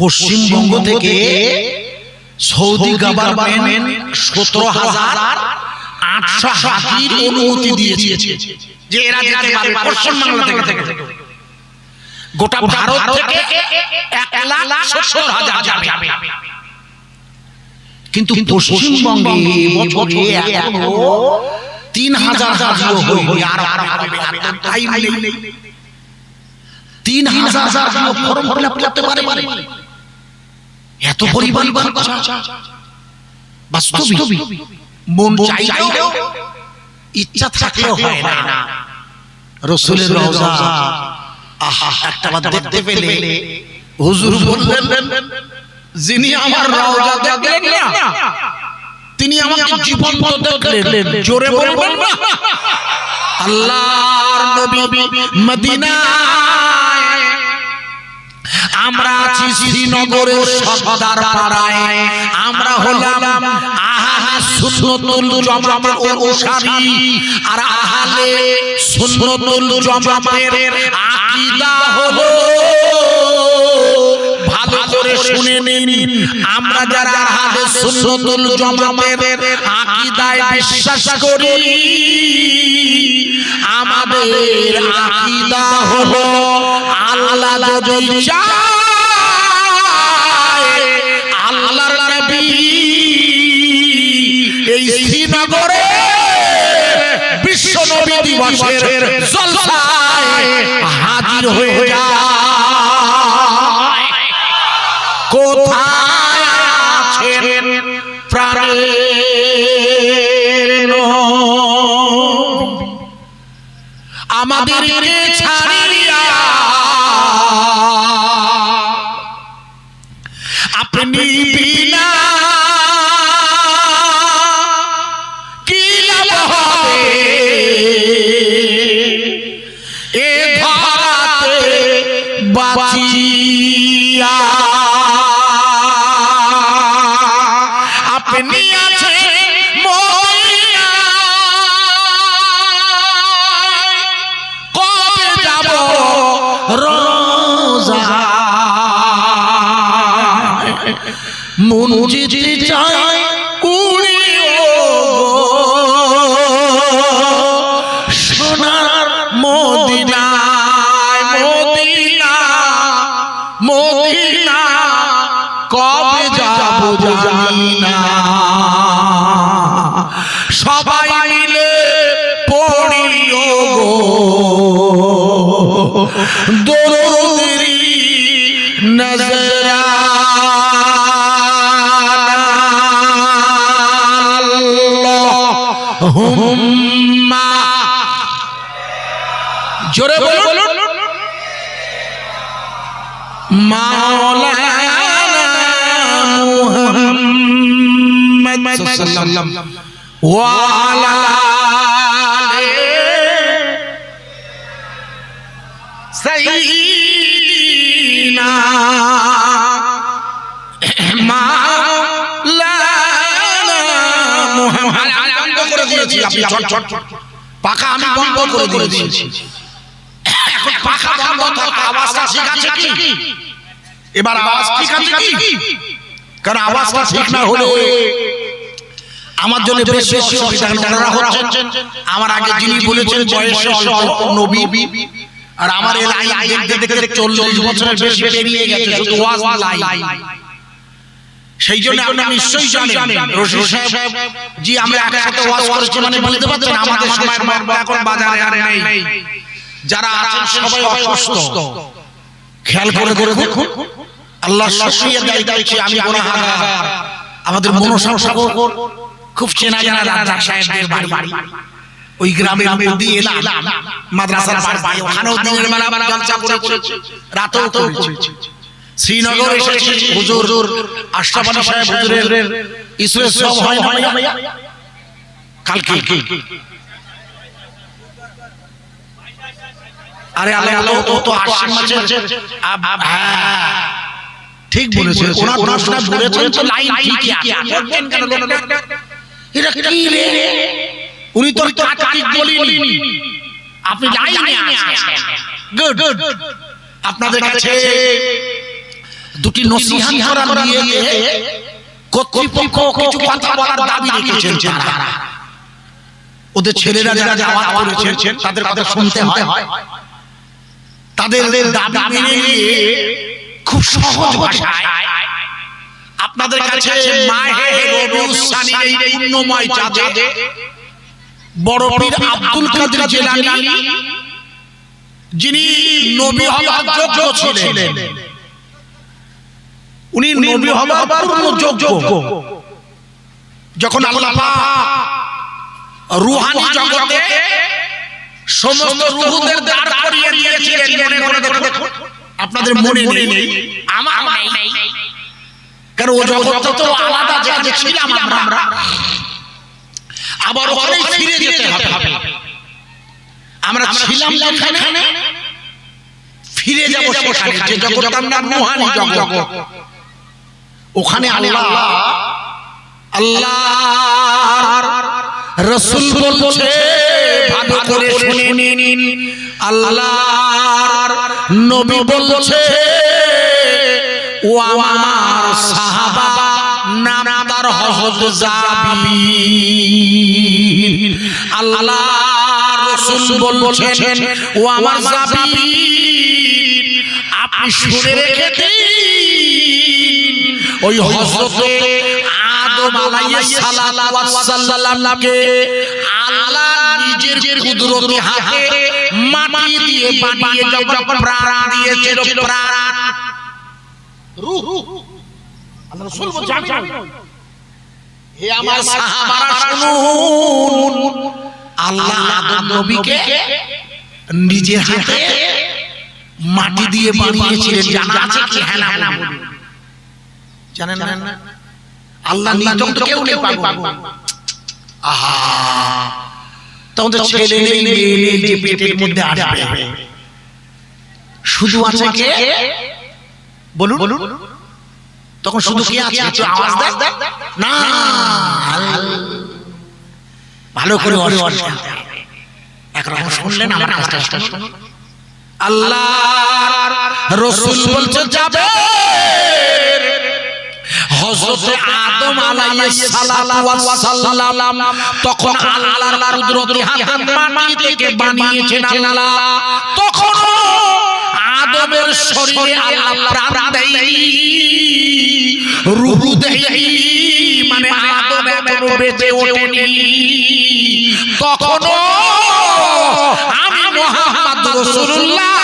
পশ্চিমবঙ্গ থেকে Saudi government সতেরো হাজার আটশো অনুমতি দিয়েছে। যে এরা যেতে পারবে পশ্চিমবাংলা থেকে। গোটা ভারত থেকে এক লাখ সত্তর হাজার যাবে। কিন্তু পশ্চিমবঙ্গে বছরে এখনও তিন হাজার হাজিও আর টাইম নেই। তিন হাজার হাজিও ফর্ম ফিল আপ করতে পারে এত পরিমাণ বাস্তবিক। মন চাইলেও ইচ্ছা থাকলেও হয় না। রসুলের রওজা। আহা একটা বার দেখতে পেলে হুজুর বললেন যিনি আমার রওজা দেখলেন না তিনি আমাকে জীবন্ত দেখলেন। জোরে বলবেন না। আল্লাহর নবী মদিনায় আমরা আছি শ্রীনগরের সর্দার পাড়ায় আমরা হলাম সুন্নতুল আর সুন্নতুল জামাতের আকীদা হলো। ভালো করে শুনে নিন। আমরা যারা আহালে সুন্নতুল জামাতের আকীদায় বিশ্বাস করি আমাদের আকিদা হলো আল্লাহ যদি বিশ্ব নবী দিবসের জলসায় হাজির হয়ে যায়। আমাদেরকে ছাড়িয়া। আপনি মন যেতে চায় সোনার মদিনায় মদিনা মদিনা কবে যাব জানি না। সবাই মিলে পড়িও গো আপনি ছট ছট পাকা আমি বন্ধ করে দিয়েছি পাখা বন্ধ থাকা আওয়াজটা ঠিক আছে কি? এবার আওয়াজ ঠিক আছে কি? কারণ আওয়াজটা ঠিক না হলে আমার জন্য বেশ বেশি অসুবিধা হচ্ছেন আমার আগে যিনি বলেছেন বয়সে অল্প নবী। আর আমার এই লাইন দেখতে দেখতে চল্লিশ বছরের বেশি পেরিয়ে গেছে শুধু ওয়াজ লাইন। সেই জন্য আপনি নিশ্চয়ই জানেন রশিদ সাহেব জি আমরা একসাথে ওয়াজ করেছি মানে বলতে পারছেন আমাদের মর্ম এখন বাজারে আর নেই। যারা আছেন সবাই অসুস্থ। খেয়াল করে করে দেখুন। আল্লাহ শাসিয়ে দেয় আমি গুনাহগার আমাদের খুব চেনা জানা সাহেবের বাড়ি। ওই গ্রামের মধ্যে এলাম। মাদ্রাসার বাড়ি ওখানেও দিনের বেলা জলসা করেছে। রাতেও করেছে। শ্রীনগর এসেছি হুজুর। আশরাফ আলী সাহেব হুজুরের। সব হয় হয় কালকে। আরে আলে আলো তো তো আশ্বিন মাসের আব- হ্যাঁ। ঠিক বলেছেন ওনার বলেছেন তো? লাইন ঠিকই আছে। কেন এটা কি রে? উনি তো বলিনি। আপনি লাইনে আছেন। গুড। আপনাদের কাছে দুটি নসিহাত করার নিয়ে কর্তৃপক্ষ কিছু কথা বলার দাবি রেখেছেন তারা। ওদের ছেলেরা যারা যাওয়া করেছেন তাদের কথা শুনতে হয়। তাদের দাবি মেনে নিয়ে খুব সহজ ভাষায় আপনাদের কাছে মাহে রবিউস সানির এই চাঁদে বড় পীর আব্দুল কাদের জেলানী যিনি নবী হবার যোগ্য ছিলেন। উনি নবী হবার পূর্ণ যোগ্য। যখন আল্লাহ রুহানি জগতে সমস্ত রুহুদের দাঁড় করিয়ে দিয়েছিলেন মনে করে দেখুন। আপনাদের মনে নেই। আমার নেই। কারণ ও জগৎটা তো আলাদা যেখানে ছিলাম আমরা। আবার ওখানেই ফিরে যেতে হবে। আমরা ছিলাম যেখানে ফিরে যাব সেখানে। যে জগৎটার নাম রুহানি জগৎ। ওখানে আল্লাহ আল্লাহ রসুল বলছে করে শুনে নিন আল্লাহ নবী বলছে ও আমার সাহাবা নাম তার হযরত জাবির। আল্লাহ রাসূল বলছেন ও আমার জাবির আপনি শুনে রেখে দিন। ওই হযরতে আদম আলাইহিস সালাতু ওয়াস সালামকে কুদরতি হাতে মাটি দিয়ে বানিয়ে যখন প্রাণ দিয়েছিল প্রাণ। রূহ আল্লাহ রাসূল বলছে হে আমার সাহাবারা শুনুন। আল্লাহ আদম নবীকে নিজের হাতে মাটি দিয়ে বানিয়েছিলেন জানা আছে কি হ্যাঁ না হ্যাঁ না জানেন না? আল্লাহ নিযম তো কেউ নেই পাগল। আহা। তখন তো ছেলে নেই মেয়ে নেই যে পেটের মধ্যে আসবে। শুধু আছে কে? বলুন। বলুন। তখন শুধু কে আছে? একটু আওয়াজ দেয় না। ভালো করে একরকম শুনলেন আমার কাজটা শুনুন আল্লাহ রসুল বলছে যাবে। হযরত আদম আলাইহিস সালাতু ওয়াস সালাম তখন আল্লাহর কুদরতি হাতে মাটি থেকে বানিয়েছেন আল্লাহ। তখন আদমের শরীরে আল্লাহ প্রাণ দেয়নি। রূহ দেয়নি। মানে আদম এখনও বেঁচে ওঠেনি। তখনও আমি মুহাম্মদ রাসূলুল্লাহ আল্লাহর কাছে আমি